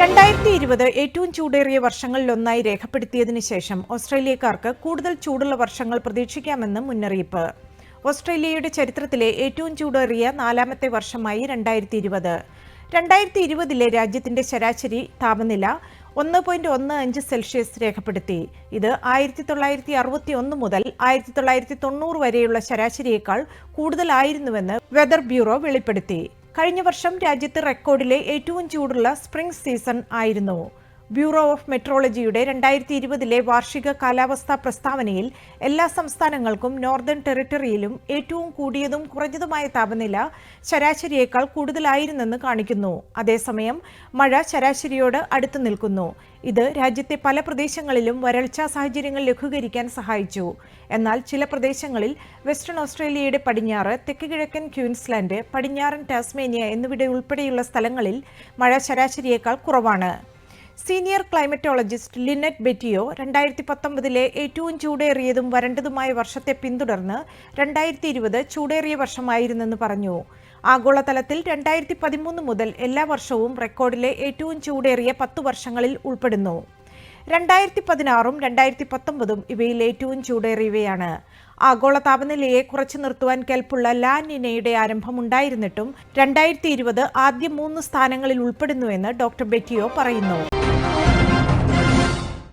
രണ്ടായിരത്തി ഇരുപത് ഏറ്റവും ചൂടേറിയ വർഷങ്ങളിലൊന്നായി രേഖപ്പെടുത്തിയതിനു ശേഷം ഓസ്ട്രേലിയക്കാർക്ക് കൂടുതൽ ചൂടുള്ള വർഷങ്ങൾ പ്രതീക്ഷിക്കാമെന്ന് മുന്നറിയിപ്പ്. ഓസ്ട്രേലിയയുടെ ചരിത്രത്തിലെ ഏറ്റവും ചൂടേറിയ നാലാമത്തെ വർഷമായി രണ്ടായിരത്തി ഇരുപത് രണ്ടായിരത്തി ഇരുപതിലെ രാജ്യത്തിന്റെ ശരാശരി താപനില ഒന്ന് പോയിന്റ് ഒന്ന് അഞ്ച് സെൽഷ്യസ് രേഖപ്പെടുത്തി. ഇത് ആയിരത്തി തൊള്ളായിരത്തി അറുപത്തി ഒന്ന് മുതൽ ആയിരത്തി തൊള്ളായിരത്തി തൊണ്ണൂറ് വരെയുള്ള ശരാശരിയേക്കാൾ കൂടുതലായിരുന്നുവെന്ന് വെതർ ബ്യൂറോ വെളിപ്പെടുത്തി. കഴിഞ്ഞ വർഷം രാജ്യത്ത് റെക്കോർഡിലെ ഏറ്റവും ചൂടുള്ള സ്പ്രിംഗ് സീസൺ ആയിരുന്നു. ബ്യൂറോ ഓഫ് മെട്രോളജിയുടെ രണ്ടായിരത്തി ഇരുപതിലെ വാർഷിക കാലാവസ്ഥാ പ്രസ്താവനയിൽ എല്ലാ സംസ്ഥാനങ്ങൾക്കും നോർത്തേൺ ടെറിട്ടറിയിലും ഏറ്റവും കൂടിയതും കുറഞ്ഞതുമായ താപനില ശരാശരിയേക്കാൾ കൂടുതലായിരുന്നെന്ന് കാണിക്കുന്നു. അതേസമയം മഴ ശരാശരിയോട് അടുത്തു നിൽക്കുന്നു. ഇത് രാജ്യത്തെ പല പ്രദേശങ്ങളിലും വരൾച്ചാ സാഹചര്യങ്ങൾ ലഘൂകരിക്കാൻ സഹായിച്ചു. എന്നാൽ ചില പ്രദേശങ്ങളിൽ വെസ്റ്റേൺ ഓസ്ട്രേലിയയുടെ പടിഞ്ഞാറ് തെക്ക് കിഴക്കൻ ക്യൂൻസ്ലാൻഡ് പടിഞ്ഞാറൻ ടാസ്മേനിയ എന്നിവിടെ ഉൾപ്പെടെയുള്ള സ്ഥലങ്ങളിൽ മഴ ശരാശരിയേക്കാൾ കുറവാണ്. സീനിയർ ക്ലൈമറ്റോളജിസ്റ്റ് ലിനറ്റ് ബെറ്റിയോ രണ്ടായിരത്തി പത്തൊമ്പതിലെ ഏറ്റവും ചൂടേറിയതും വരണ്ടതുമായ വർഷത്തെ പിന്തുടർന്ന് രണ്ടായിരത്തി ഇരുപത് ചൂടേറിയ വർഷമായിരുന്നെന്ന് പറഞ്ഞു. ആഗോളതലത്തിൽ രണ്ടായിരത്തി പതിമൂന്ന് മുതൽ എല്ലാ വർഷവും റെക്കോർഡിലെ ഏറ്റവും ചൂടേറിയ പത്ത് വർഷങ്ങളിൽ ഉൾപ്പെടുന്നു. രണ്ടായിരത്തി പതിനാറും രണ്ടായിരത്തി പത്തൊമ്പതും ഇവയിൽ ഏറ്റവും ചൂടേറിയവയാണ്. ആഗോള താപനിലയെ കുറച്ചു നിർത്തുവാൻ കെൽപ്പുള്ള ലാനിനയുടെ ആരംഭമുണ്ടായിരുന്നിട്ടും രണ്ടായിരത്തി ഇരുപത് ആദ്യ മൂന്ന് സ്ഥാനങ്ങളിൽ ഉൾപ്പെടുന്നുവെന്ന് ഡോക്ടർ ബെറ്റിയോ പറയുന്നു.